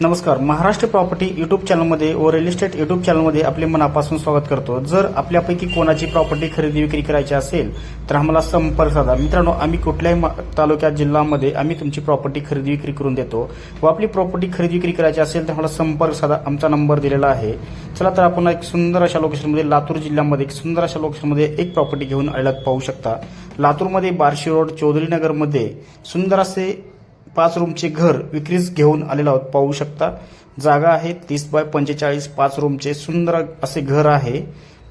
नमस्कार Maharashtra property YouTube चॅनलमध्ये व रिअल इस्टेट युट्यूब चॅनलमध्ये आपले मनापासून स्वागत करतो. जर आपल्यापैकी कोणाची प्रॉपर्टी खरेदी विक्री करायची असेल तर आम्हाला संपर्क साधा. मित्रांनो आम्ही कुठल्याही मा- तालुक्यात जिल्ह्यामध्ये आम्ही तुमची प्रॉपर्टी खरेदी विक्री करून देतो व आपली प्रॉपर्टी खरेदी विक्री करायची असेल तर आम्हाला संपर्क साधा. आमचा नंबर दिलेला आहे. चला तर आपण एक सुंदर अशा लोकेशनमध्ये लातूर जिल्ह्यामध्ये एक सुंदर अशा लोकेशनमध्ये एक प्रॉपर्टी घेऊन आलेला पाहू शकता. लातूरमध्ये बार्शी रोड चौधरी नगरमध्ये सुंदर असे पाच रूमचे घर विक्रीस घेऊन आलेलो आहोत. पाहू शकता जागा आहे तीस बाय पंचेचाळीस पाच रूमचे सुंदर असे घर आहे.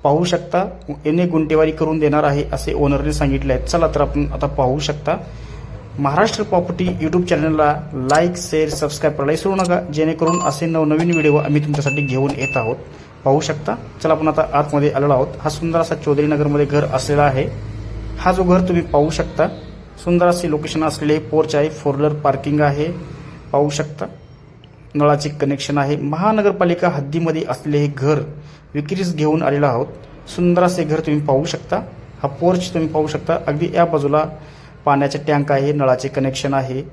पाहू शकता येणे गुंटेवारी करून देणार आहे असे ओनरने सांगितले आहे चला तर आपण आता पाहू शकता. महाराष्ट्र प्रॉपर्टी यूट्यूब चॅनलला लाईक शेअर सबस्क्राईब करायला विसरू नका. जेणेकरून असे नवनवीन व्हिडिओ आम्ही तुमच्यासाठी घेऊन येत आहोत. पाहू शकता चला आपण आता आतमध्ये आलेलो आहोत. हा सुंदर असा चौधरी नगरमध्ये घर असलेला आहे. हा जो घर तुम्ही पाहू शकता सुंदर असे लोकेशन असलेले पोर्च आहे. फोर व्हीलर पार्किंग आहे. पाहू शकता. नळाचे कनेक्शन आहे. महानगरपालिका हद्दीमध्ये असलेले हे घर विक्रीस घेऊन आलेलं आहोत. सुंदर असे घर तुम्ही पाहू शकता. हा पोर्च तुम्ही पाहू शकता. अगदी या बाजूला पाण्याचे टँक आहे. नळाचे कनेक्शन आहे.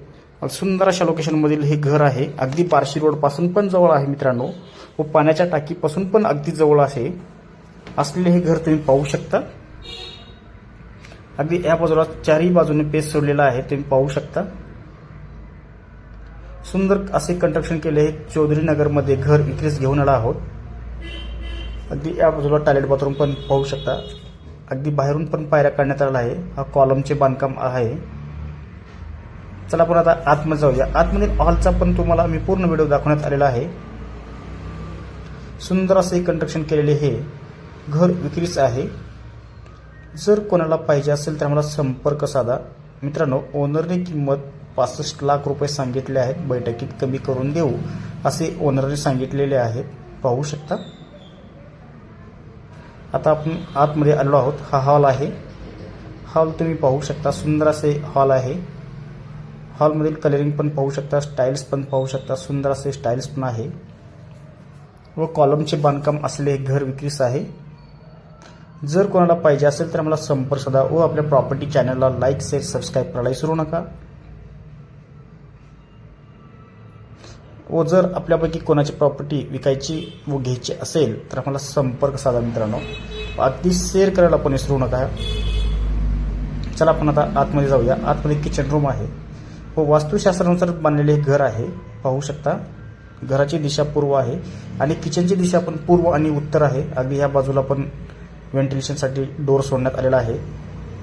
सुंदर अशा लोकेशनमधील हे घर आहे. अगदी पारशी रोडपासून पण जवळ आहे मित्रांनो. व पाण्याच्या टाकीपासून पण अगदी जवळ आहे. असलेले हे घर तुम्ही पाहू शकता. अगदी या बाजूला चारही बाजूने पेस सोडलेला आहे तुम्ही पाहू शकता. सुंदर असे कंस्ट्रक्शन केले हे चौधरी नगरमध्ये घर विक्रीस घेऊन आला आहोत. अगदी या बाजूला टॉयलेट बाथरूम पण पाहू शकता. अगदी बाहेरून पण पायऱ्या काढण्यात आला आहे. हा कॉलमचे बांधकाम आहे. चला आपण आता आतमध्ये जाऊया. आतमधील हॉलचा पण तुम्हाला मी पूर्ण व्हिडिओ दाखवण्यात आलेला आहे. सुंदर असे कंस्ट्रक्शन केलेले हे घर विक्रीस आहे. जर कोणाला पाहिजे असेल तर आम्हाला संपर्क साधा. मित्रांनो ओनरने किंमत पासष्ट लाख रुपये सांगितले आहेत. बैठकीत कमी करून देऊ असे ओनरने सांगितलेले आहेत. पाहू शकता. आता आपण आतमध्ये आलो आहोत. हा हॉल आहे. हॉल तुम्ही पाहू शकता. सुंदर असे हॉल आहे. हॉलमधील कलरिंग पण पाहू शकता. स्टाईल्स पण पाहू शकता. सुंदर असे स्टाईल्स पण आहे. व कॉलमचे बांधकाम असलेले घर विक्रीस आहे. जर कोणाला पाहिजे असेल तर आम्हाला संपर्क साधा व आपल्या प्रॉपर्टी चॅनलला लाईक शेअर सबस्क्राईब करायला विसरू नका. व जर आपल्यापैकी कोणाची प्रॉपर्टी विकायची व घ्यायची असेल तर आम्हाला संपर्क साधा मित्रांनो. अगदी शेअर करायला पण विसरू नका. चला आपण आता आतमध्ये जाऊया. आतमध्ये किचन रूम आहे. व वास्तुशास्त्रानुसार बांधलेले घर आहे. पाहू शकता. घराची दिशा पूर्व आहे आणि किचनची दिशा पण पूर्व आणि उत्तर आहे. अगदी ह्या बाजूला पण व्हेंटिलेशनसाठी डोर सोडण्यात आलेला आहे.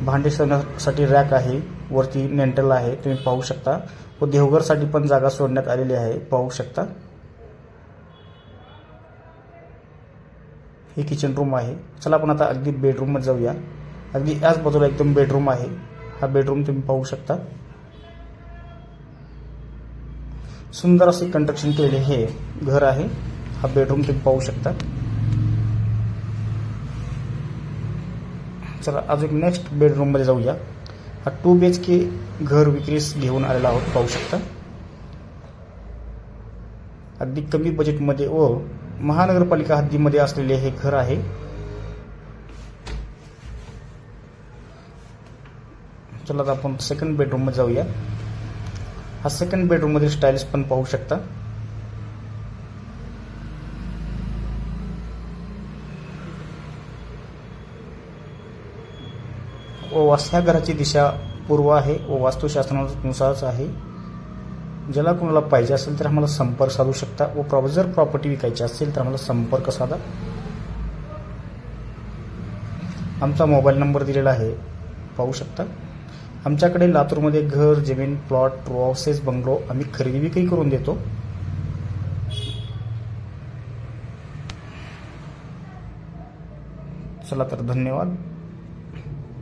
भांडे सोडण्यासाठी रॅक आहे वरती नेंटल आहे तुम्ही पाहू शकता. व देवघरसाठी पण जागा सोडण्यात आलेली आहे पाहू शकता. ही किचन रूम आहे. चला आपण आता अगदी बेडरूममध्ये जाऊया. अगदी याच बाजूला एकदम बेडरूम आहे. हा बेडरूम तुम्ही पाहू शकता. सुंदर असे कंस्ट्रक्शन केलेले हे घर आहे. हा बेडरूम तुम्ही पाहू शकता. चला अजून नेक्स्ट बेडरूममध्ये जाऊया. हा टू बी एच के घर विक्रीस घेऊन आलेला आहोत पाहू शकता. अगदी कमी बजेटमध्ये व महानगरपालिका हद्दीमध्ये असलेले हे घर आहे. चला आता आपण सेकंड बेडरूममध्ये जाऊया. हा सेकंड बेडरूममधील स्टाईल्स पण पाहू शकता. वास ह्या घराची दिशा पूर्व आहे व वास्तुशास्त्रानुसारच आहे. ज्याला कोणाला पाहिजे असेल तर आम्हाला संपर्क साधू शकता व प्रॉ जर प्रॉपर्टी विकायची असेल तर आम्हाला संपर्क साधा. आमचा मोबाईल नंबर दिलेला आहे पाहू शकता. आमच्याकडे लातूरमध्ये घर जमीन प्लॉट रो हाऊसेस बंगलो आम्ही खरेदी विक्री करून देतो. चला तर धन्यवाद.